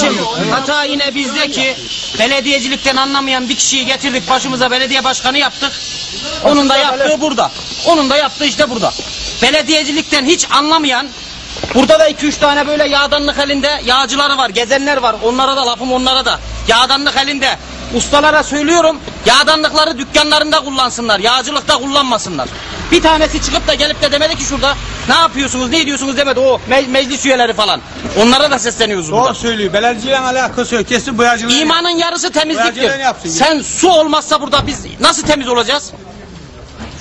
Kardeşim hata yine bizde ki belediyecilikten anlamayan bir kişiyi getirdik başımıza belediye başkanı yaptık. Onun da yaptığı burada. Onun da yaptığı işte burada. Belediyecilikten hiç anlamayan Burada da iki üç tane böyle yağdanlık elinde yağcıları var, gezenler var. Onlara da lafım onlara da. Yağdanlık elinde. Ustalara söylüyorum yağdanlıkları dükkanlarında kullansınlar. Yağcılıkta kullanmasınlar. Bir tanesi çıkıp da gelip de demedi ki şurada ne yapıyorsunuz ne ediyorsunuz demedi o me- meclis üyeleri falan. Onlara da sesleniyoruz burada. Doğru söylüyor. Belediyeciyle alakası yok. Kesin boyacılığı. İmanın yarısı temizliktir. Yapsın. Sen su olmazsa burada biz nasıl temiz olacağız?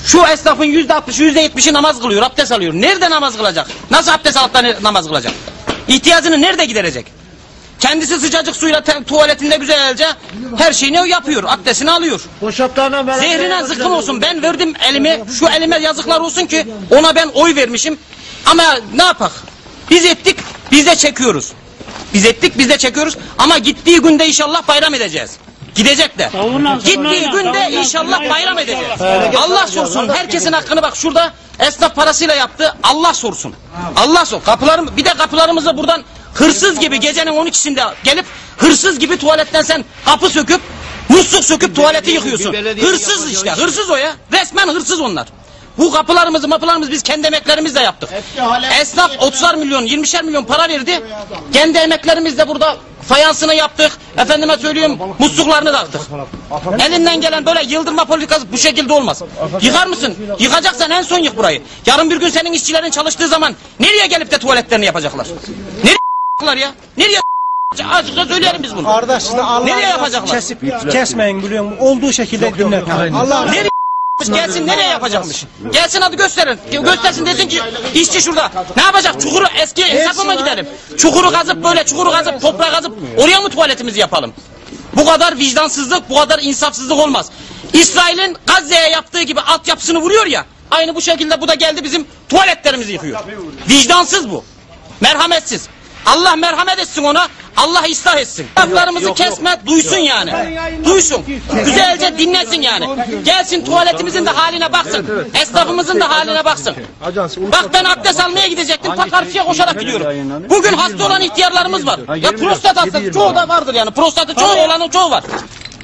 Şu esnafın yüzde altmışı, yüzde yetmişi namaz kılıyor, abdest alıyor. Nerede namaz kılacak? Nasıl abdest alıp da namaz kılacak? İhtiyacını nerede giderecek? Kendisi sıcacık suyla tuvaletinde güzelce her şeyini o yapıyor, abdestini alıyor. Zehrine zıkkım olsun. Ben verdim elimi, şu elime yazıklar olsun ki ona ben oy vermişim. Ama ne yapak? Biz ettik, biz de çekiyoruz. Biz ettik, biz de çekiyoruz. Ama gittiği günde inşallah bayram edeceğiz. Gidecek de. Gittiği günde savunla, inşallah bayram edeceğiz. Allah sorsun. Herkesin hakkını bak şurada esnaf parasıyla yaptı. Allah sorsun. Allah sor. Kapılarım bir de kapılarımızı buradan hırsız gibi gecenin 12'sinde gelip hırsız gibi tuvaletten sen kapı söküp musluk söküp tuvaleti yıkıyorsun. Hırsız işte. Hırsız o ya. Resmen hırsız onlar. Bu kapılarımızı mapılarımızı biz kendi emeklerimizle yaptık. Esnaf 30'ar milyon 20'şer milyon para verdi. Kendi emeklerimizle burada fayansını yaptık. Efendime söylüyorum musluklarını taktık. Elinden gelen böyle yıldırma politikası bu şekilde olmaz. Yıkar mısın? Yıkacaksan en son yık burayı. Yarın bir gün senin işçilerin çalıştığı zaman nereye gelip de tuvaletlerini yapacaklar? Nereye yapacaklar ya? Nereye Açıkça söyleyelim biz bunu. Kardeş şimdi Allah Nereye yapacaklar? kesip kesmeyin biliyor musun? Olduğu şekilde dinle. Allah Nereye gelsin nereye yapacakmış? Gelsin hadi gösterin. Göstersin desin ki işçi şurada. Ne yapacak? Çukuru eski hesabı mı gidelim? Çukuru kazıp böyle çukuru kazıp toprağı kazıp oraya mı tuvaletimizi yapalım? Bu kadar vicdansızlık, bu kadar insafsızlık olmaz. İsrail'in Gazze'ye yaptığı gibi altyapısını vuruyor ya. Aynı bu şekilde bu da geldi bizim tuvaletlerimizi yıkıyor. Vicdansız bu. Merhametsiz. Allah merhamet etsin ona. Allah ıslah etsin. Laflarımızı kesme, duysun yani. Duysun. Güzelce dinlesin yani. Gelsin tuvaletimizin de haline baksın. Esnafımızın da haline baksın. Bak ben abdest almaya gidecektim. Ta karşıya koşarak gidiyorum. Bugün hasta olan ihtiyarlarımız var. Ya prostat hastası çoğu da vardır yani. Prostatı çoğu olanın çoğu var.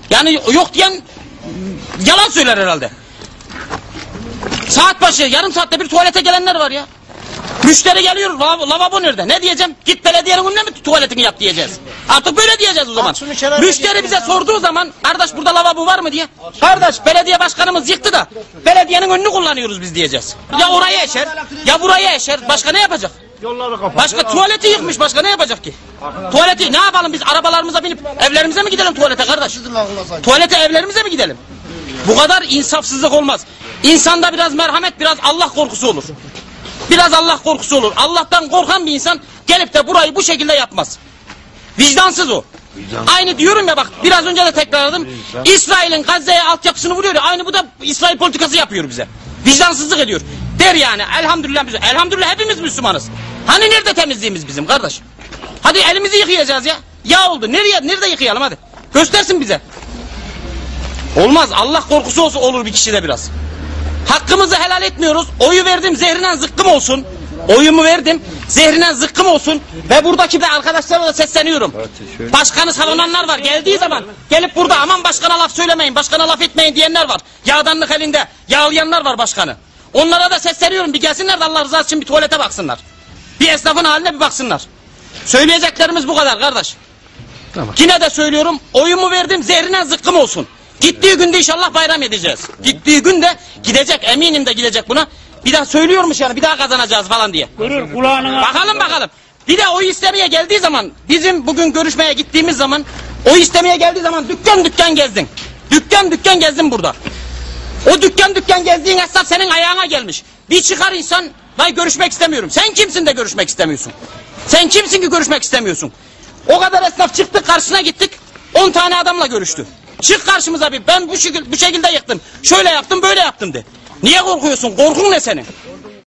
Yani yok diyen yalan söyler herhalde. Saat başı yarım saatte bir tuvalete gelenler var ya. Müşteri geliyor lavabo, lavabo nerede? Ne diyeceğim? Git belediyenin önüne mi tuvaletini yap diyeceğiz. Artık böyle diyeceğiz o zaman. Müşteri bize sorduğu zaman kardeş burada lavabo var mı diye. Kardeş belediye başkanımız yıktı da belediyenin önünü kullanıyoruz biz diyeceğiz. Ya oraya eşer ya buraya eşer. Başka ne yapacak? Başka tuvaleti yıkmış başka ne yapacak ki? Tuvaleti ne yapalım biz arabalarımıza binip evlerimize mi gidelim tuvalete kardeş? Tuvalete evlerimize mi gidelim? Bu kadar insafsızlık olmaz. İnsanda biraz merhamet biraz Allah korkusu olur. Biraz Allah korkusu olur. Allah'tan korkan bir insan gelip de burayı bu şekilde yapmaz. Vicdansız o. Aynı diyorum ya bak biraz önce de tekrarladım. İsrail'in Gazze'ye altyapısını vuruyor ya aynı bu da İsrail politikası yapıyor bize. Vicdansızlık ediyor. Der yani elhamdülillah biz elhamdülillah hepimiz Müslümanız. Hani nerede temizliğimiz bizim kardeş? Hadi elimizi yıkayacağız ya. Ya oldu. Nereye nerede yıkayalım hadi. Göstersin bize. Olmaz. Allah korkusu olsa olur bir kişide biraz. Hakkımızı helal etmiyoruz. Oyu verdim zehrinen zıkkım olsun. Oyumu verdim. Zehrinen zıkkım olsun. Ve buradaki de arkadaşlara da sesleniyorum. Başkanı savunanlar var. Geldiği zaman gelip burada aman başkana laf söylemeyin, başkana laf etmeyin diyenler var. Yağdanlık elinde yağlayanlar var başkanı. Onlara da sesleniyorum. Bir gelsinler de Allah rızası için bir tuvalete baksınlar. Bir esnafın haline bir baksınlar. Söyleyeceklerimiz bu kadar kardeş. Yine de söylüyorum oyumu verdim zehrine zıkkım olsun. Gittiği günde inşallah bayram edeceğiz. Gittiği günde gidecek eminim de gidecek buna. Bir daha söylüyormuş yani bir daha kazanacağız falan diye. Görür kulağına. Bakalım bakalım. Bir de oy istemeye geldiği zaman bizim bugün görüşmeye gittiğimiz zaman oy istemeye geldiği zaman dükkan dükkan gezdin. Dükkan dükkan gezdin burada. O dükkan dükkan gezdiğin esnaf senin ayağına gelmiş. Bir çıkar insan vay görüşmek istemiyorum. Sen kimsin de görüşmek istemiyorsun? Sen kimsin ki görüşmek istemiyorsun? O kadar esnaf çıktık karşısına gittik. 10 tane adamla görüştü. Çık karşımıza bir ben bu şekilde, bu şekilde yıktım. Şöyle yaptım böyle yaptım de. Niye korkuyorsun? Korkun ne senin?